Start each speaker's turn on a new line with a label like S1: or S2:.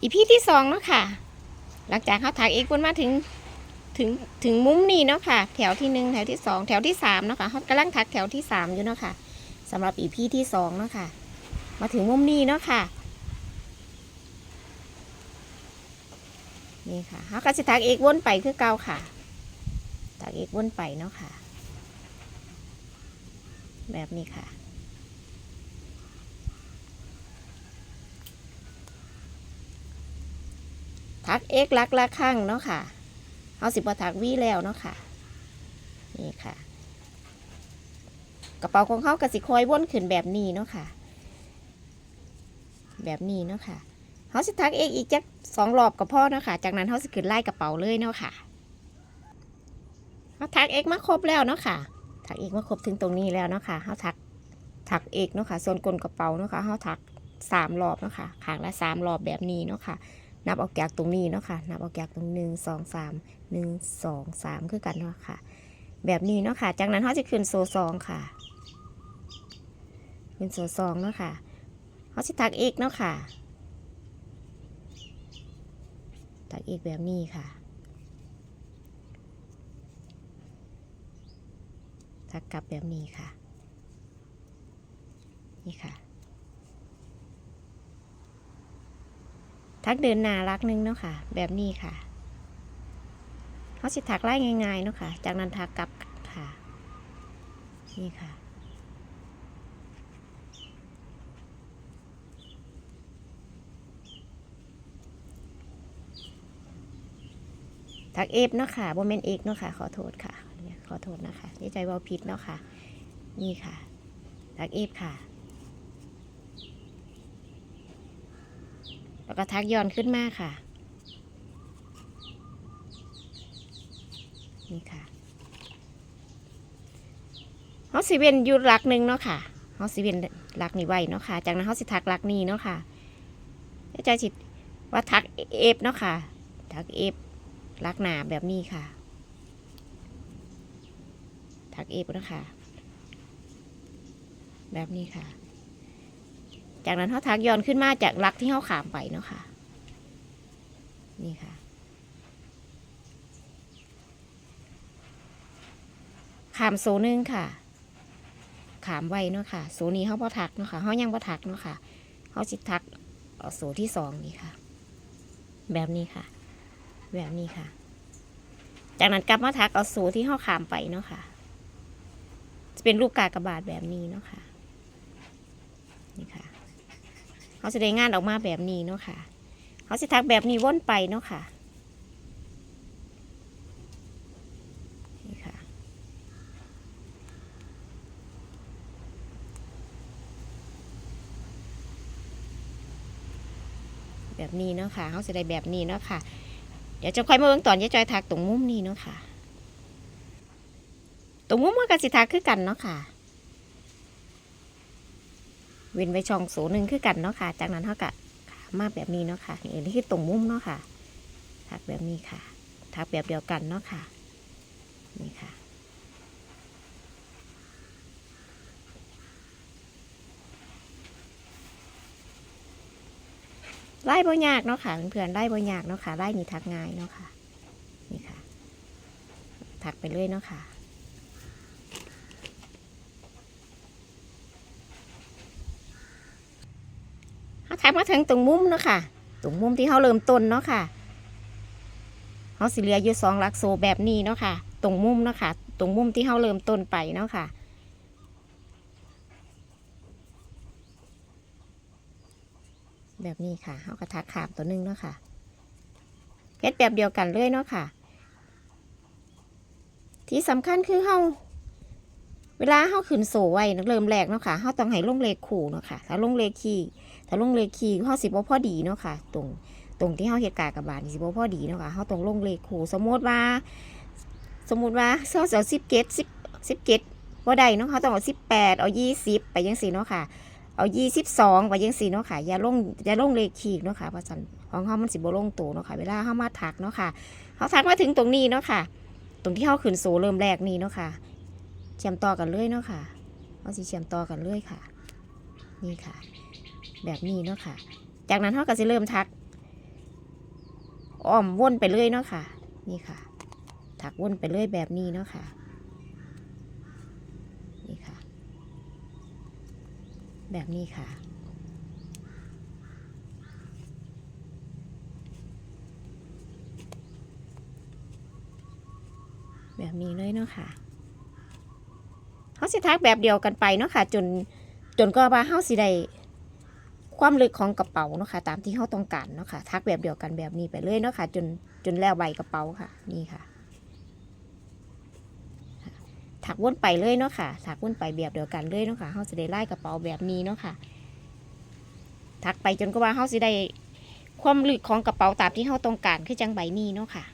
S1: อีพีที่สองเนาะค่ะ หลังจากเขาถักเอกวนมาถึงถึงถึงมุมนี้เนาะค่ะ แถวที่หนึ่งแถวที่สองแถวที่สามเนาะค่ะเขากำลังถักแถวที่สามอยู่เนาะค่ะสำหรับอีพีที่สองเนาะค่ะ มาถึงมุมนี้เนาะค่ะนี่ค่ะเขาก็จะถักเอกวนไปคือเก่าค่ะถักเอกวนไปเนาะค่ะ แบบนี้ค่ะ ทักเอกลักละข้างเนาะค่ะเอาสิบทักวีแล้วเนาะค่ะ นี่ค่ะ กระเป๋าของเขากระสิคอยว่นขึ้นแบบนี้เนาะค่ะ แบบนี้เนาะค่ะเขาสิทักเอกอีกจักสองรอบกับพ่อเนาะค่ะ จากนั้นเขาสิขึ้นไล่กระเป๋าเลยเนาะค่ะเขาทักเอกมาครบแล้วเนาะค่ะถักเอกมาครบถึงตรงนี้แล้วเนาะค่ะเขาถักถักเอกเนาะค่ะส่วนกลนกระเป๋าเนาะค่ะเขาถักสามรอบเนาะค่ะขางละสามรอบแบบนี้เนาะค่ะ นับออกจากตรงนี้เนาะค่ะ นับออกจากตรงหนึ่งสองสามหนึ่งสองสามคือกันเนาะค่ะ แบบนี้เนาะค่ะ จากนั้นเขาจะขึ้นโซซองค่ะ ขึ้นโซซองเนาะค่ะเขาจะถักเอกเนาะค่ะถักเอกแบบนี้ค่ะถักกลับแบบนี้ค่ะ นี่ค่ะ ทักเดินหนารักหนึงเนาะค่ะ แบบนี้ค่ะเขาสิถักไล่ง่ายๆเนาะค่ะ จากนั้นถักกลับค่ะ นี่ค่ะถักเอฟเนาะค่ะโมเมนเอกเนาะค่ะขอโทษค่ะขอโทษนะคะนี่ใจเว่าผิดเนาะค่ะ นี่ค่ะถักเอฟค่ะ แล้วก็ทักย้อนขึ้นมาค่ะ นี่ค่ะเฮาสิเวนอยู่หลักหนึ่งเนาะค่ะเฮาสิเวนหลักนี้ไว้เนาะค่ะ จากนั้นเฮาสิทักหลักนี้เนาะค่ะเข้ใจจิตว่าทักเอฟเนาะค่ะ ทักเอฟหลักหนาแบบนี้ค่ะ ทักเอฟเนาะค่ะ แบบนี้ค่ะ จากนั้นเขาทักย้อนขึ้นมาจากลักที่เขาขามไปเนาะค่ะ นี่ค่ะ ขามโซนึงค่ะ ขามไว้เนาะค่ะ โซนี้เขาพอทักเนาะค่ะเขายังพอทักเนาะค่ะเขาสิตทักเอาโซที่สองนี่ค่ะ แบบนี้ค่ะ แบบนี้ค่ะ จากนั้นกลับมาทักเอาโซที่เขาขามไปเนาะค่ะ จะเป็นรูปกากระบาทแบบนี้เนาะค่ะ เขาจะได้งานออกมาแบบนี้เนาะค่ะ เขาจะทักแบบนี้วนไปเนาะค่ะนี่ค่ะ แบบนี้เนาะค่ะเขาจะได้แบบนี้เนาะค่ะ เดี๋ยวจะค่อยมาเบิ่งตอนยายจอยทักตรงมุมนี้เนาะค่ะ ตรงมุมมันก็สิทักคือกันเนาะค่ะ เว้นไว้ช่องโสหนึ่งคือกันเนาะค่ะ จากนั้นเขาก็ขามาแบบนี้เนาะค่ะนี่อันนี้คือตรงมุมเนาะค่ะ ถักแบบนี้ค่ะ ถักแบบเดียวกันเนาะค่ะ นี่ค่ะ ไล่บ่ยากเนาะค่ะเพื่อนๆไล่บ่ยากเนาะค่ะไล่นี่ถักง่ายเนาะค่ะ นี่ค่ะ ถักไปเรื่อยเนาะค่ะ เขาถักมาถึงตรงมุมเนาะค่ะตรงมุมที่เขาเริ่มต้นเนาะค่ะเขาสิเลียอยู่สองลักโซแบบนี้เนาะค่ะ ตรงมุมเนาะค่ะ ตรงมุมที่เขาเริ่มต้นไปเนาะค่ะแบบนี้ค่ะเขาก็ถักขามตัวหนึงเนาะค่ะเฮ็ดแบบเดียวกันเลยเนาะค่ะ ที่สำคัญคือเขา เวลาเขาขึ้นโซไว้นะเริ่มแรกเนาะค่ะเขาต้องให้ลงเลขขู่เนาะค่ะ ถ้าลงเลขคี่ถ้าลงเลขคีย์เขาสิบ่พอดีเนาะค่ะ ตรงตรงที่เขาเหตุการณ์กับบาทสิบ่พอดีเนาะค่ะเขาต้องลงเลขคู่สมมติว่า สมมติว่าเขาจะเอาสิบเกตสิบสิบเกตว่าใดเนาะเขาต้องเอาสิบแปดเอายี่สิบไปยังสี่เนาะค่ะ เอายี่สิบสองไปยังสี่เนาะค่ะ อย่าลงอย่าลงเลขคีเนาะค่ะเพราะฉะนั้นของเขามันสิบ่ลงตัวเนาะค่ะ เวลาเขามาถักเนาะค่ะเขาถักมาถึงตรงนี้เนาะค่ะ ตรงที่เขาขึ้นโซเริ่มแรกนี่เนาะค่ะ เชื่อมต่อกันเลยเนาะค่ะเขาสิเชื่อมต่อกันเลยค่ะ นี่ค่ะ แบบนี้เนาะค่ะ จากนั้นเขาก็จะเริ่มทักอ้อมวนไปเลยเนาะค่ะ นี่ค่ะ ถักวนไปเลยแบบนี้เนาะค่ะ นี่ค่ะ แบบนี้ค่ะ แบบนี้เลยเนาะค่ะ เขาสิทักแบบเดียวกันไปเนาะค่ะ จนจนก็ว่าเฮาสิได้ความลึกของกระเป๋าเนาะค่ะตามที่เฮาต้องการเนาะค่ะทักแบบเดียวกันแบบนี้ไปเลยเนาะค่ะ จนจนแล้วใบกระเป๋าค่ะนี่ค่ะถักวนไปเลยเนาะค่ะถักวนไปแบบเดียวกันเลยเนาะค่ะเฮาสิได้ไล่กระเป๋าแบบนี้เนาะค่ะถักไปจนก็ว่าเฮาสิได้ความลึกของกระเป๋าตามที่เฮาต้องการคือจังใบนี้เนาะค่ะ